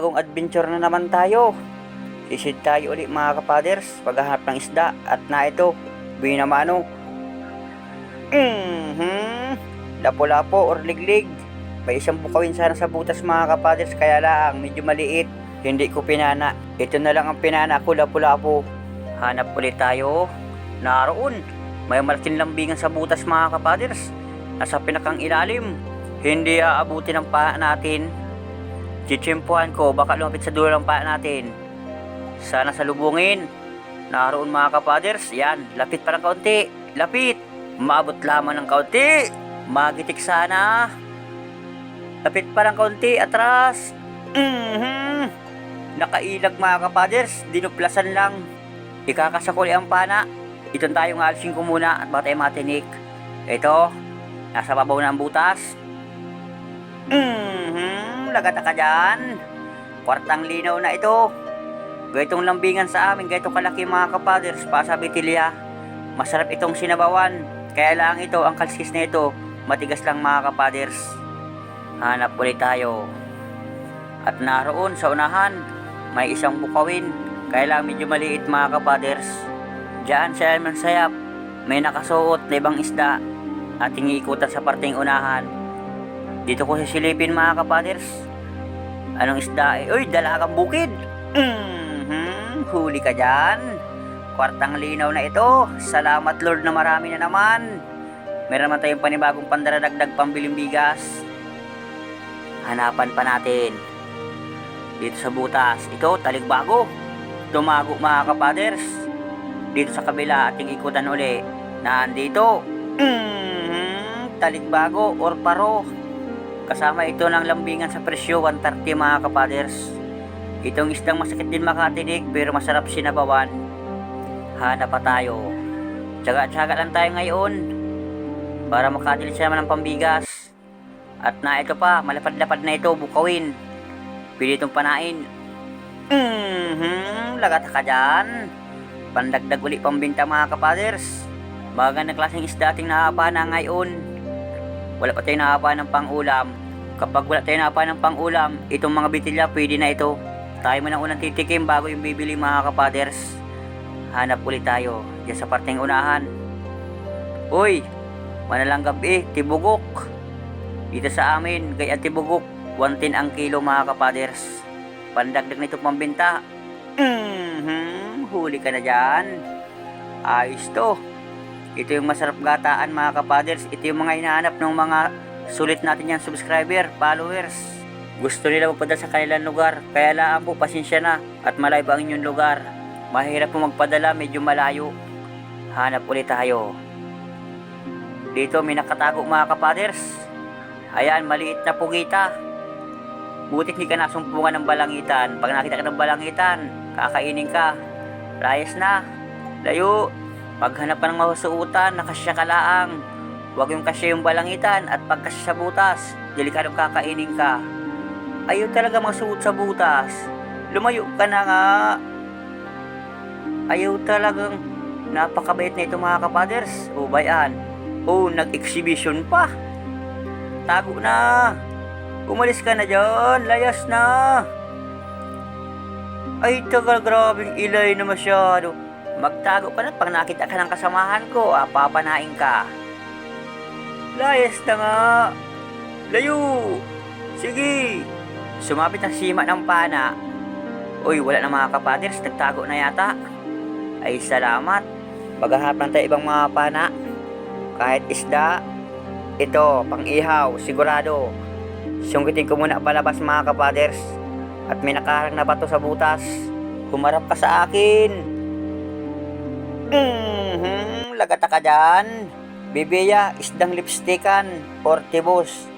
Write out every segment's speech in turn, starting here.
panibagong adventure na naman tayo. Isid tayo ulit mga kapaders, paghahanap ng isda at na ito, binamano. Mhm. Lapo-lapo or liglig. May isang bukawin sana sa butas mga kapaders kaya lang medyo maliit. Hindi ko pinana. Ito na lang ang pinana ko lapo-lapo. Hanap ulit tayo. Naroon. May malaking lambingan sa butas mga kapaders. Nasa pinakang ilalim. Hindi aabuti ng paa natin. Chitsimpuhan ko, baka lumapit sa dulo ng paa natin. Sana salubungin. Naroon mga kapaders. Yan, lapit pa ng kaunti. Lapit. Maabot lamang ng kaunti. Magitik sana. Lapit pa ng kaunti. Atras. Mhm. Nakailag mga kapaders. Dinuplasan lang. Ikakasakuli ang pana. Ito tayo nga alisin ko muna at baka tayo matinik. Ito, nasa babaw na ang butas. Mhm, lagata ka dyan. Kwartang linaw na ito. Gaitong lambingan sa amin, gaitong kalaki mga kapaders, pa sa Bitilya. Masarap itong sinabawan. Kaya lang ito, ang kalsis na ito, matigas lang mga kapaders. Hanap ulit tayo. At naroon sa unahan, may isang bukawin. Kaya lang medyo maliit mga kapaders. Diyan sa Elman Sayap, may nakasuot na ibang isda. Ating iikutan sa parteng unahan. Dito ko sisilipin mga kapaders. Anong isda eh? Uy, dalagang bukid! Mhm, huli ka dyan. Kwartang linaw na ito. Salamat Lord na marami na naman. Meron naman tayong panibagong pandaradagdag pambiling bigas. Hanapan pa natin. Dito sa butas. Ito, taligbago. Tumago mga kapaders. Dito sa kabila, ating ikutan uli. Nandito. Mhm, taligbago or paro. Kasama ito ng lambingan sa presyo 130 mga kapaders. Itong isdang masakit din makatinig pero masarap sinabawan. Hanap pa tayo. Tsaga-tsaga lang tayo ngayon para makadili siya naman ng pambigas. At na ito pa, malapad-lapad na ito, bukawin. Pili itong panain. Mhm, lagat ka dyan. Pandagdag uli pambinta mga kapaders. Magandang klaseng isda ating naapa na ngayon. Wala pa tayo naapa ng pangulam. Kapag wala tayo naapa ng pangulam, itong mga bitilya pwede na ito. Tayo muna unang titikim bago yung bibili mga kapaders. Hanap ulit tayo dyan sa parteng unahan. Uy, manalang gabi, tibugok. Dito sa amin, gaya tibugok, 110 ang kilo mga kapaders. Pandagdag nito pambinta. Mhm, huli ka na dyan. Ayos to. Ito yung masarap gataan mga kapaders. Ito yung mga hinahanap ng mga sulit natin yung subscriber, followers. Gusto nila magpadala sa kanilang lugar. Kaya lang po, pasensya na. At malayo ang inyong lugar. Mahirap po magpadala, medyo malayo. Hanap ulit tayo. Dito may nakatago mga kapaders. Ayan, maliit na pugita. Butit hindi ka nasumpungan ng balangitan. Pag nakita ka ng balangitan, kakainin ka. Layas na. Layo. Paghanap ka ng mahusuutan, nakasya ka laang. Huwag yung kasya yung balangitan at pagkasya sa butas, delikadong kakainin ka. Ayaw talaga masuot sa butas. Lumayo ka na nga. Ayaw talagang napakabait na ito mga kapaders. O bayan. O nag-exhibition pa. Tago na. Umalis ka na dyan. Layas na. Ay, tagal grabing ilay na masyado. Magtago ka na pag nakita ka ng kasamahan ko, ah, papanain ka. Layas na nga. Layo. Sige. Sumabit ang sima ng pana. Uy, wala na mga kapaders, nagtago na yata. Ay, salamat. Maghahanap lang tayo ibang mga pana. Kahit isda, ito, pang ihaw, sigurado. Sungkitin ko muna palabas mga kapaders. At may nakaharang na bato sa butas. Humarap ka sa akin. Lagata ka dyan. Bibiya, isdang lipstikan, or tibos.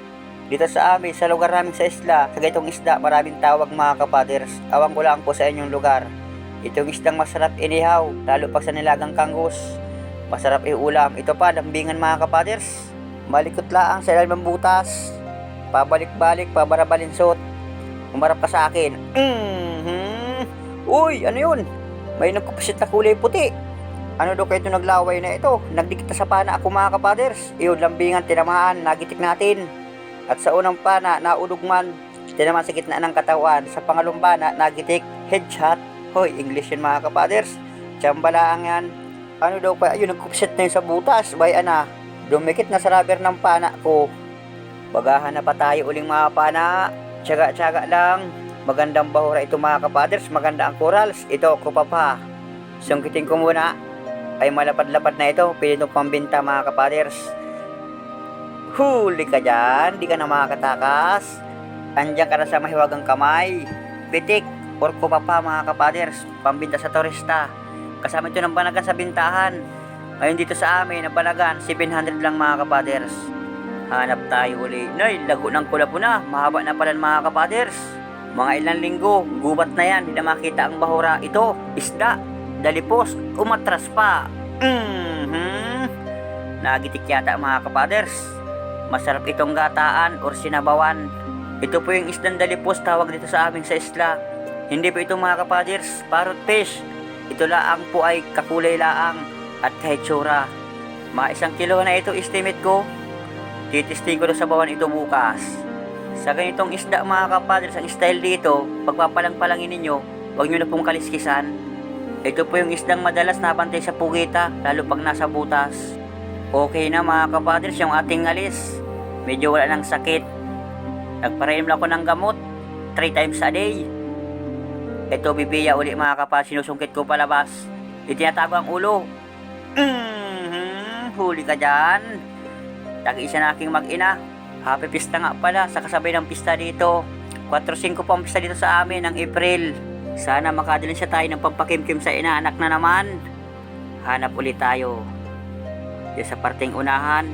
Dito sa amin, sa lugar namin sa isla, sa ganitong isda, maraming tawag mga kapaders. Awang ko lang po sa inyong lugar. Itong isdang masarap inihaw, lalo pag sa nilagang kangus. Masarap iulam. Ito pa, lambingan mga kapaders. Malikot laang sa ilalim butas. Pabalik-balik, pabarabalinsot. Umarap ka sa akin. Mhm. Uy, ano yun? May nagkupasit na kulay puti. Ano daw kayo naglaway na ito? Nagdikita sa pana ako mga kapaders. Iyon, lambingan, tinamaan, nagitik natin. At sa unang pana, naulog man. tinamaan sa gitna ng katawan. Sa pangalumbana, nagitik, headshot. Hoy, English yun mga kapaders. Tiyambalaang yan. Ano daw pa, ayun, nagkupsit na yun sa butas. Bay, ana, dumikit na sa rubber ng pana ko. Bagahan na pa tayo uling mga pana. Tsaga-tsaga lang. Magandang bahura ito mga kapaders. Maganda ang corals. Ito, ko pa pa. Sungkitin ko muna. Ay malapad-lapad na ito. Pili itong pambinta mga kapaders. Huli ka dyan. Di ka na makakatakas. Andiyan ka na sa mahiwagang kamay. Pitik. Or ko pa pa mga kapaders. Pambinta sa turista. Kasama ito ng banagan sa bintahan. Ngayon dito sa amin, ang banagan, 700 lang mga kapaders. Hanap tayo uli. Nay, lago ng kulapo na. Mahaba na pala mga kapaders. Mga ilang linggo, gubat na yan. Hindi na makita ang bahura. Ito, isda, dalipos, umatras pa. Mhm. Nagitik yata mga kapaders. Masarap itong gataan or sinabawan. Ito po yung isdang dalipos tawag dito sa amin sa isla. Hindi po ito mga kapaders, parrot fish. Ito laang po ay kakulay laang at kahit tsura. Mga isang kilo na ito estimate ko. Titisting ko sa bawan ito bukas. Sa ganitong isda mga kapadres, ang style dito, pagpapalang-palangin ninyo, huwag nyo na pong kaliskisan. Ito po yung isdang madalas napantay sa pugita, lalo pag nasa butas. Okay na mga kapadres, yung ating alis. Medyo wala ng sakit. Nagparainom lang ako ng gamot, 3 times a day. Ito bibiya uli mga kapadres, sinusungkit ko palabas. Itinatago ang ulo. Mhm, huli ka dyan. Tag-isa na aking mag-ina. Happy pista nga pala sa kasabay ng pista dito. 4-5 pa ang pista dito sa amin ng April. Sana makadalhin siya tayo ng pampakimkim sa inaanak na naman. Hanap ulit tayo. Diyan sa parting unahan.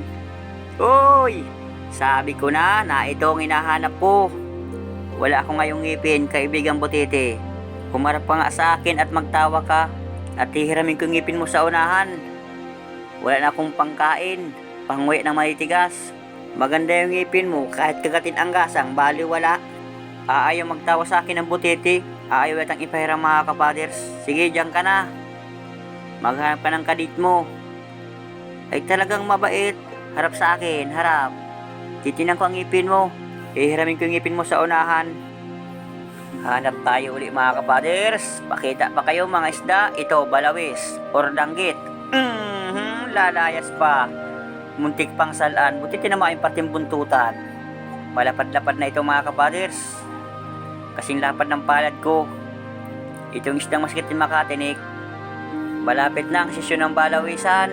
Uy! Sabi ko na na ito ang hinahanap ko. Wala ako ngayong ngipin, kaibigang butete. Kumarap ka nga sa akin at magtawa ka. At hihiramin ko ngipin mo sa unahan. Wala na akong pangkain, panguwi ng malitigas. Maganda yung ngipin mo, kahit kagatin ang gasang, bali wala. Aayaw magtawa sa akin ng butete. Aayaw yatang ipahiram mga kapaders. Sige, diyan ka na. Maghanap ka ng kadit mo. Ay talagang mabait. Harap sa akin, harap. Titinan ko ang ngipin mo. Ihiramin ko yung ngipin mo sa unahan. Hanap tayo uli mga kapaders. Pakita pa kayo mga isda. Ito, balawis or danggit. Mhm, lalayas pa. Muntik pang salaan. Buti tinamain pati yung buntutan. Malapad-lapad na ito mga kapaders. Kasing lapad ng palad ko. Itong isdang maskit din makatinik. Malapit na ang sesyon ng balawisan.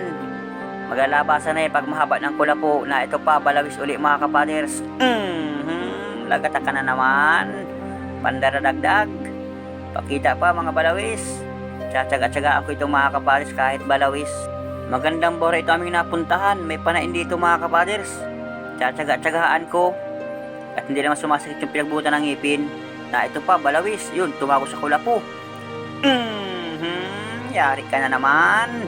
Maglalabasan na eh pag mahaba ng kulapo na ito pa balawis uli mga kapaders. Mhm, lagata ka na naman. Pandaradagdag. Pakita pa mga balawis. Tsatsaga-tsaga ako itong mga kapaders kahit balawis. Magandang bora ito aming napuntahan. May panain dito mga kapaders. Tsatsaga-tsagaan ko. At hindi naman sumasakit yung pinagbutan ng ngipin. Na ito pa, balawis. Yun, tumago sa kulapo. Mhm, yari ka na naman.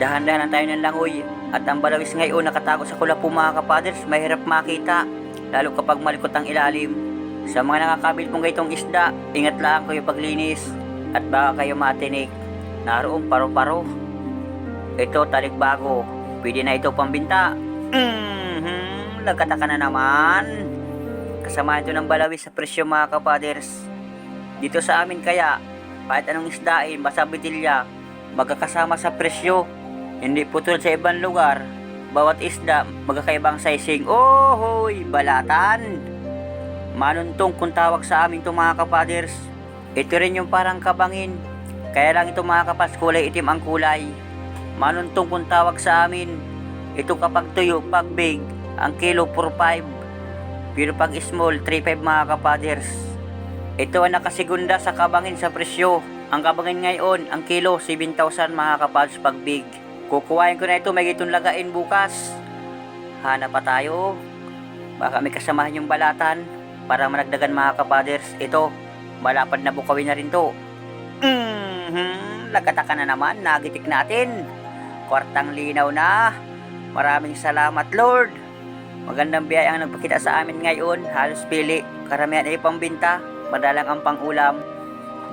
Dahan-dahan tayo ng langoy. At ang balawis ngayon nakatago sa kulapo mga kapaders, mahirap makita. Lalo kapag malikot ang ilalim. Sa mga nakakabil pong gaytong isda, ingat lang kayo paglinis. At baka kayo matinik. Naroon paro-paro. Ito talikbago. Pwede na ito pambinta. Mhm, nagkataka na naman. Kasama ito ng balawis sa presyo mga kapaders. Dito sa amin kaya, kahit anong isdain, basta bitilya, magkakasama sa presyo. Hindi putol sa ibang lugar. Bawat isda, magkakaibang sizing. Oh, hoy, balatan. Manuntong kung tawag sa amin itong mga kapaders. Ito rin yung parang kabangin. Kaya lang ito mga kapas, kulay itim ang kulay. Manuntong kung tawag sa amin. Ito kapag tuyo, pag big, ang kilo 4.5. Pero pag small, 3.5 mga kapaders. Ito ang nakasigunda sa kabangin sa presyo. Ang kabangin ngayon, ang kilo, 7,000 mga kapads pag big. Kukuhain ko na ito, may gitong lagain bukas. Hanap pa tayo. Baka may kasamahan yung balatan para managdagan mga kapaders. Ito, malapad na bukawin na rin to. Mhm, lagkataka na naman, nagitik natin. Kwartang linaw na. Maraming salamat Lord. Magandang biyaya ang nagpakita sa amin ngayon. Halos pili. Karamihan ay pambinta. Madalang ang pangulam.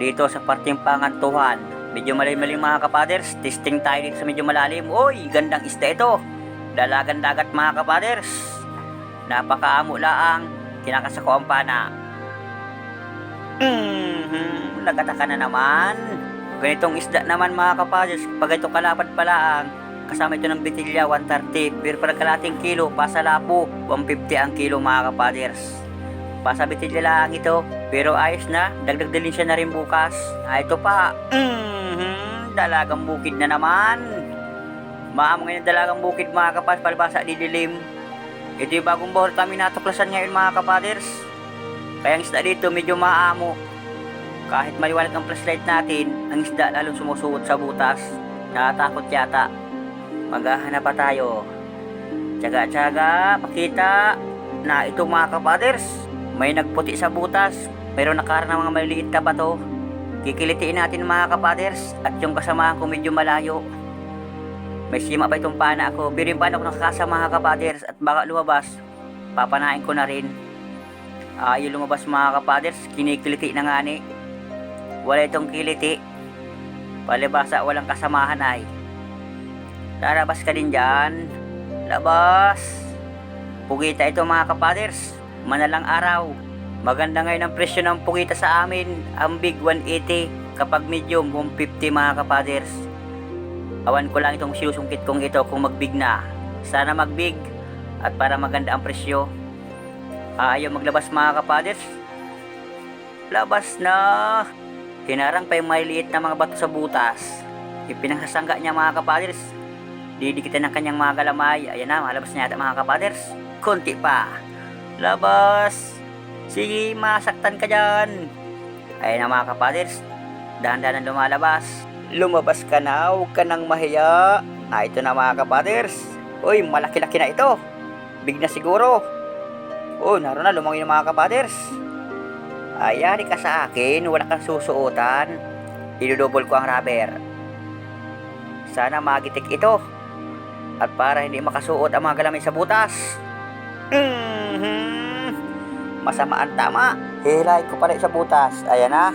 Dito sa parting pangantuhan. Medyo malalim-lalim mga kapaders. Testing tayo dito sa medyo malalim. Uy, gandang isda ito. Dalagan dagat mga kapaders. Napakaamo laang. Tinakas ako ang pana. Mhm, nagataka na naman. Ganitong isda naman mga kapaders, pag ito kalapad pala ang kasama ito ng bitilya 130, pero pag kalating kilo, pasalapo, 150 ang kilo mga kapaders. Pasa bitilya lang ito, pero ayos na, dagdag din siya na rin bukas. Ah, ito pa, mhm, dalagang bukid na naman. Maam ngayon dalagang bukid mga kapaders, palibasa didilim. Ito yung bagong bahor kami natuklasan ngayon mga kapaders. Kaya ang isda dito medyo maamo. Kahit maliwanag ang flashlight natin, ang isda lalong sumusuot sa butas. Natatakot yata. Maghahanap pa tayo. Tsaga-tsaga, pakita na ito mga kapaders. May nagputi sa butas, pero nakara ng mga maliliit na bato. Kikilitiin natin mga kapaders at yung kasamahan ko medyo malayo. May sima pa itong pana ako, pero yung pana ko nakakasama mga kapaders at baka lumabas, papanain ko na rin. Ayaw lumabas mga kapaders, kinikiliti na nga ni. Wala itong kiliti. Palibasa walang kasamahan ay. Lalabas ka din dyan. Labas. Pugita ito mga kapaders. Manalang araw. Maganda ngayon ang presyo ng pugita sa amin. Ang big 180. Kapag medium 150 mga kapaders. Awan ko lang itong sinusungkit kong ito kung magbig na. Sana magbig. At para maganda ang presyo. Ayaw maglabas mga kapaders. Labas na. Hinarang pa yung maliliit na mga bato sa butas. Ipinagsasangga niya mga kapaders. Didikitan ng kanyang mga galamay. Ayan na, malabas na yata mga kapaders. Kunti pa. Labas. Sige, masaktan ka dyan. Ayan na mga kapaders. Dahan-dahan lumalabas. Lumabas ka na, huwag ka nang mahiya. Ah, ito na mga kapaders. Uy, malaki-laki na ito. Big na siguro. Oh, naroon na, lumangoy ng mga kapaders. Ayari ka sa akin, wala kang susuotan. Idudouble ko ang rubber. Sana magitik ito. At para hindi makasuot ang mga galamay sa butas. Mhm. Masama ang tama. Hihilahin ko pala sa butas. Ayan na.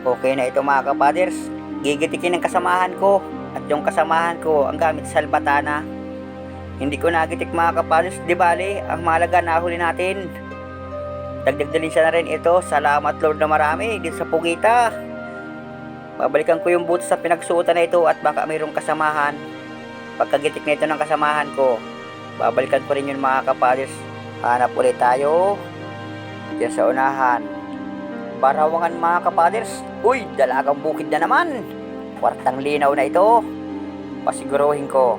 Okay na ito mga kapaders. Gigitikin ang kasamahan ko. At yung kasamahan ko ang gamit sa salbatana. Hindi ko nagitik mga kapaders. Di bali, ang malaga nahuli natin. Dagdag din siya na rin ito. Salamat Lord na marami din sa pugita. Babalikan ko yung boots sa pinagsuotan na ito at baka mayroong kasamahan. Pagkagitik na ito ng kasamahan ko, babalikan ko rin yun mga kapaders. Hanap ulit tayo. Diyan sa unahan. Barawangan mga kapaders. Uy, dalagang bukid na naman. Kwartang linaw na ito. Pasiguruhin ko.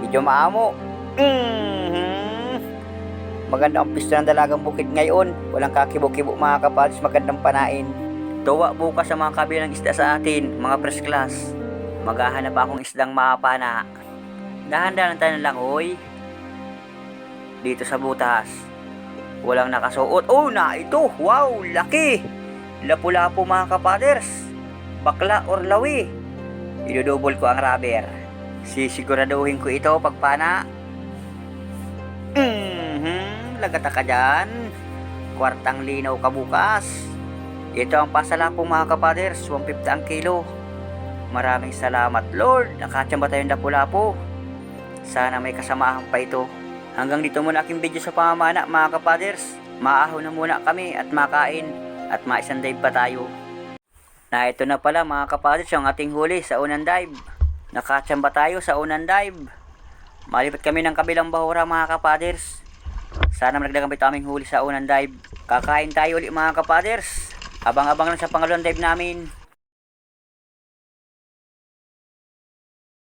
Medyo maamo. Mhm. Maganda ang pista ng dalagang bukid ngayon. Walang kakibo-kibo mga kapaders. Magandang panain. Tuwa bukas sa mga kabilang isda sa atin, mga press class. Maghahanap akong isdang mapana. Dahan-dahan tayo lang, oy. Dito sa butas. Walang nakasuot. Oh, na ito. Wow, laki. Lapu-lapu mga kapaders. Bakla or lawi. Idudubol ko ang rubber. Sisiguraduhin ko ito pagpana. Mhm, lagata ka dyan. Kwartang linaw ka bukas. Ito ang pasalapo mga kapaders, 150 ang kilo. Maraming salamat Lord, nakatsamba tayong lapu-lapo. Sana may kasamahan pa ito. Hanggang dito muna aking video sa pamamana mga kapaders. Maahaw na muna kami at makain at maisan dive pa tayo. Na ito na pala mga kapaders yung ating huli sa unang dive. Nakatsamba tayo sa unang dive. Malipat kami ng kabilang bahura mga kapaders. Sana malagdagan pa huli sa unang dive. Kakain tayo ulit mga kapaders. Abang-abang lang sa pangalawang dive namin.